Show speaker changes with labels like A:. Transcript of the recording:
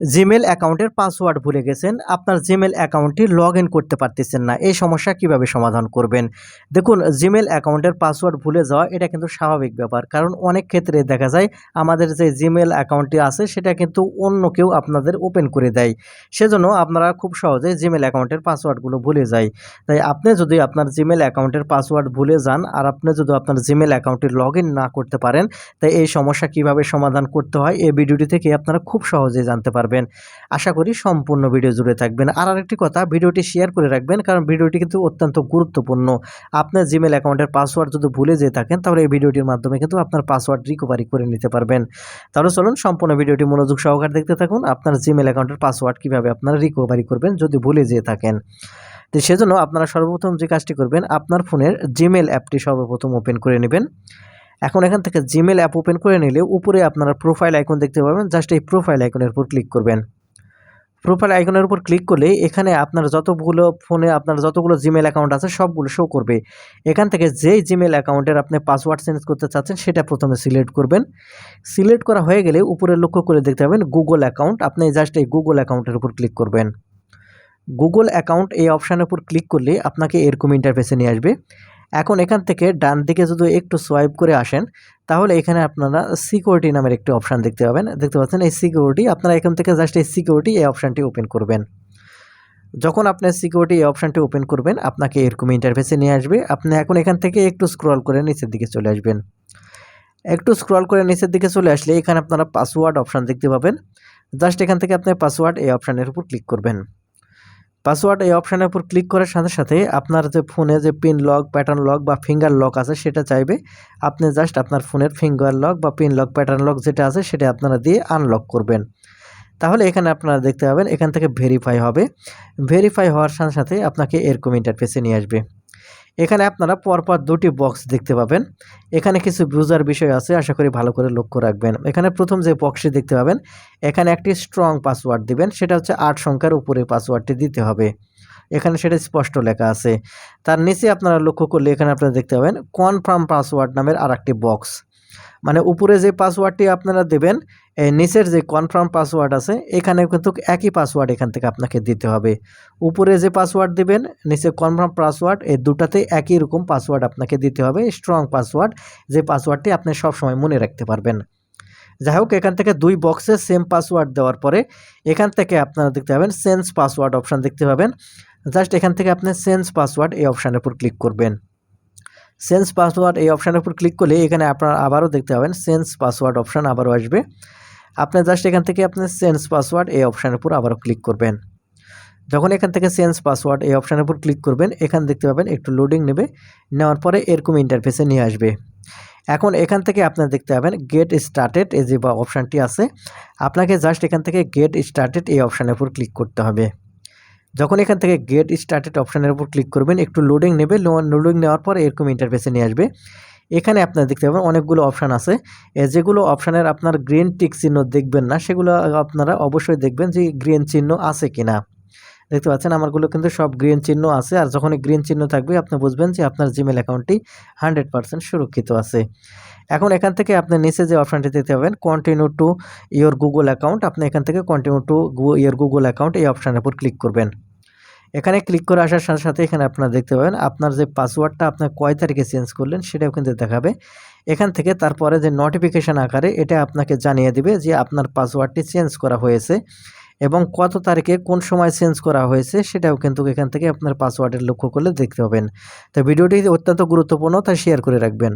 A: Gmail অ্যাকাউন্টের password ভুলে গেছেন। আপনার জিমেল অ্যাকাউন্টটি লগ ইন করতে পারতেছেন না। এই সমস্যা কীভাবে সমাধান করবেন? দেখুন জিমেল অ্যাকাউন্টের পাসওয়ার্ড ভুলে যাওয়া, এটা কিন্তু স্বাভাবিক ব্যাপার। কারণ অনেক ক্ষেত্রে দেখা যায়, আমাদের যে জিমেল অ্যাকাউন্টটি আছে, সেটা কিন্তু অন্য কেউ আপনাদের ওপেন করে দেয়। সেজন্য আপনারা খুব সহজে জিমেল অ্যাকাউন্টের পাসওয়ার্ডগুলো ভুলে যায়। তাই আপনি যদি আপনার জিমেল অ্যাকাউন্টের পাসওয়ার্ড ভুলে যান, আর আপনি যদি আপনার জিমেল অ্যাকাউন্টটি লগ না করতে পারেন, তাই এই সমস্যা কীভাবে সমাধান করতে হয়, এই ভিডিওটি থেকে আপনারা খুব সহজে জানতে পারবেন। আশা করি সম্পূর্ণ ভিডিও জুড়ে থাকবেন। আর আরেকটি কথা, ভিডিওটি শেয়ার করে রাখবেন, কারণ ভিডিওটি কিন্তু অত্যন্ত গুরুত্বপূর্ণ। আপনার জিমেল অ্যাকাউন্টের পাসওয়ার্ড যদি ভুলে যেয়ে থাকেন, তাহলে এই ভিডিওটির মাধ্যমে কিন্তু আপনার পাসওয়ার্ড রিকভারি করে নিতে পারবেন। তাহলে চলুন, সম্পূর্ণ ভিডিওটি মনোযোগ সহকারে দেখতে থাকুন, আপনার জিমেল অ্যাকাউন্টের পাসওয়ার্ড কীভাবে আপনারা রিকভারি করবেন যদি ভুলে যেয়ে থাকেন। তো সেজন্য আপনারা সর্বপ্রথম যে কাজটি করবেন, আপনার ফোনের জিমেল অ্যাপটি সর্বপ্রথম ওপেন করে নেবেন। এখন এখান থেকে জিমেল অ্যাপ ওপেন করে নিলে উপরে আপনারা প্রোফাইল আইকন দেখতে পাবেন। জাস্ট এই প্রোফাইল আইকনের উপর ক্লিক করবেন। প্রোফাইল আইকনের উপর ক্লিক করলে এখানে আপনার যতগুলো ফোনে আপনার যতগুলো জিমেল অ্যাকাউন্ট আছে সবগুলো শো করবে। এখান থেকে যেই জিমেল অ্যাকাউন্টের আপনি পাসওয়ার্ড চেঞ্জ করতে চাচ্ছেন, সেটা প্রথমে সিলেক্ট করবেন। সিলেক্ট করা হয়ে গেলে উপরে লক্ষ্য করে দেখতে পাবেন গুগল অ্যাকাউন্ট আপনি জাস্ট এই গুগল অ্যাকাউন্টের উপর ক্লিক করবেন। গুগল অ্যাকাউন্ট এই অপশানের উপর ক্লিক করলে আপনাকে এরকম ইন্টারফেসে নিয়ে আসবে। এখন এখান থেকে ডান দিকে যদি একটু সোয়াইপ করে আসেন, তাহলে এখানে আপনারা সিকিউরিটি নামের একটি অপশান দেখতে পাবেন। দেখতে পাচ্ছেন এই সিকিউরিটি আপনারা এখান থেকে জাস্ট এই সিকিউরিটি এই অপশানটি ওপেন করবেন। যখন আপনি সিকিউরিটি এই অপশানটি ওপেন করবেন, আপনাকে এরকম ইন্টারফেসে নিয়ে আসবে। আপনি এখন এখান থেকে একটু স্ক্রল করে নিচের দিকে চলে আসবেন। একটু স্ক্রল করে নিচের দিকে চলে আসলে এখানে আপনারা পাসওয়ার্ড অপশান দেখতে পাবেন। জাস্ট এখান থেকে আপনি পাসওয়ার্ড এই অপশানের উপর ক্লিক করবেন। পাসওয়ার্ড এই অপশানের উপর ক্লিক করার সাথে সাথে আপনার যে ফোনে যে পিন লক প্যাটার্ন লক বা ফিঙ্গার লক আছে সেটা চাইবে। আপনি জাস্ট আপনার ফোনের ফিঙ্গার লক বা পিন লক প্যাটার্ন লক যেটা আছে সেটা আপনারা দিয়ে আনলক করবেন। তাহলে এখানে আপনারা দেখতে পাবেন, এখান থেকে ভেরিফাই হবে। ভেরিফাই হওয়ার সাথে সাথে আপনাকে এরকম ইন্টারফেসে নিয়ে আসবে। এখানে আপনারা পরপর দুটি বক্স দেখতে পাবেন। এখানে কিছু বুঝার বিষয় আছে, আশা করি ভালো করে লক্ষ্য রাখবেন। এখানে প্রথম যে বক্সটি দেখতে পাবেন, এখানে একটি স্ট্রং পাসওয়ার্ড দিবেন, সেটা হচ্ছে আট সংখ্যার উপরে পাসওয়ার্ডটি দিতে হবে। এখানে সেটা স্পষ্ট লেখা আছে। তার নিচে আপনারা লক্ষ্য করলে এখানে আপনারা দেখতে পাবেন কনফার্ম পাসওয়ার্ড নামের আর বক্স মানে উপরে যে পাসওয়ার্ডটি আপনারা দেবেন নিচের যে কনফার্ম পাসওয়ার্ড আছে এখানে কিন্তু একই পাসওয়ার্ড এখান থেকে আপনাকে দিতে হবে। উপরে যে পাসওয়ার্ড দিবেন, নিচে কনফার্ম পাসওয়ার্ড এই দুটাতে একই রকম পাসওয়ার্ড আপনাকে দিতে হবে স্ট্রং পাসওয়ার্ড যে পাসওয়ার্ডটি আপনি সবসময় মনে রাখতে পারবেন। যাই হোক, এখান থেকে দুই বক্সে সেম পাসওয়ার্ড দেওয়ার পরে, এখান থেকে আপনারা দেখতে পাবেন সেন্স পাসওয়ার্ড অপশান দেখতে পাবেন। জাস্ট এখান থেকে আপনি সেন্স পাসওয়ার্ড এই অপশানের উপর ক্লিক করবেন। সেন্স পাসওয়ার্ড এই অপশানের উপর ক্লিক করলে এখানে আপনার আবারও দেখতে পাবেন সেন্স পাসওয়ার্ড অপশান আবারও আসবে। আপনি জাস্ট এখান থেকে আপনি সেন্স পাসওয়ার্ড এই অপশানের উপর আবারও ক্লিক করবেন। যখন এখান থেকে সেন্স পাসওয়ার্ড এই অপশানের উপর ক্লিক করবেন, এখান দেখতে পাবেন একটু লোডিং নেবে, নেওয়ার পরে এরকম ইন্টারফেসে নিয়ে আসবে। এখন এখান থেকে আপনার দেখতে পাবেন গেট স্টার্টেড এই যে বা অপশানটি আছে, আপনাকে জাস্ট এখান থেকে গেট স্টার্টেড এই অপশানের উপর ক্লিক করতে হবে। যখন এখান থেকে গেট স্টার্টেড অপশানের উপর ক্লিক করবেন, একটু লোডিং নেবে লোডিং নেওয়ার পর এরকম ইন্টারফেসে নিয়ে আসবে। এখানে আপনার দেখতে পাবেন অনেকগুলো অপশান আছে। যেগুলো অপশানের আপনার গ্রিন টিক চিহ্ন দেখবেন না, সেগুলো আপনারা অবশ্যই দেখবেন যে গ্রিন চিহ্ন আছে কিনা। দেখতে পাচ্ছেন আমারগুলো কিন্তু সব গ্রিন চিহ্ন আছে। আর যখনই গ্রিন চিহ্ন থাকবে, আপনি বুঝবেন যে আপনার জিমেল অ্যাকাউন্টটি হান্ড্রেড পারসেন্ট সুরক্ষিত আছে। এখন এখান থেকে আপনি নিচে যে অপশানটি দেখতে পাবেন continue to your Google account আপনি এখান থেকে continue to your Google account এই অপশানের উপর ক্লিক করবেন। এখানে ক্লিক করে আসার সাথে সাথে এখানে আপনারা দেখতে পাবেন, আপনার যে পাসওয়ার্ডটা আপনার কয় তারিখে চেঞ্জ করলেন সেটাও কিন্তু দেখাবে। এখান থেকে তারপরে যে নোটিফিকেশান আকারে এটা আপনাকে জানিয়ে দিবে যে আপনার পাসওয়ার্ডটি চেঞ্জ করা হয়েছে। এবং কত তারিখে কোন সময় চেঞ্জ করা হয়েছে সেটাও কিন্তু এখান থেকে আপনার পাসওয়ার্ডের লক্ষ্য করলে দেখতে পাবেন। তো ভিডিওটি অত্যন্ত গুরুত্বপূর্ণ তা শেয়ার করে রাখবেন।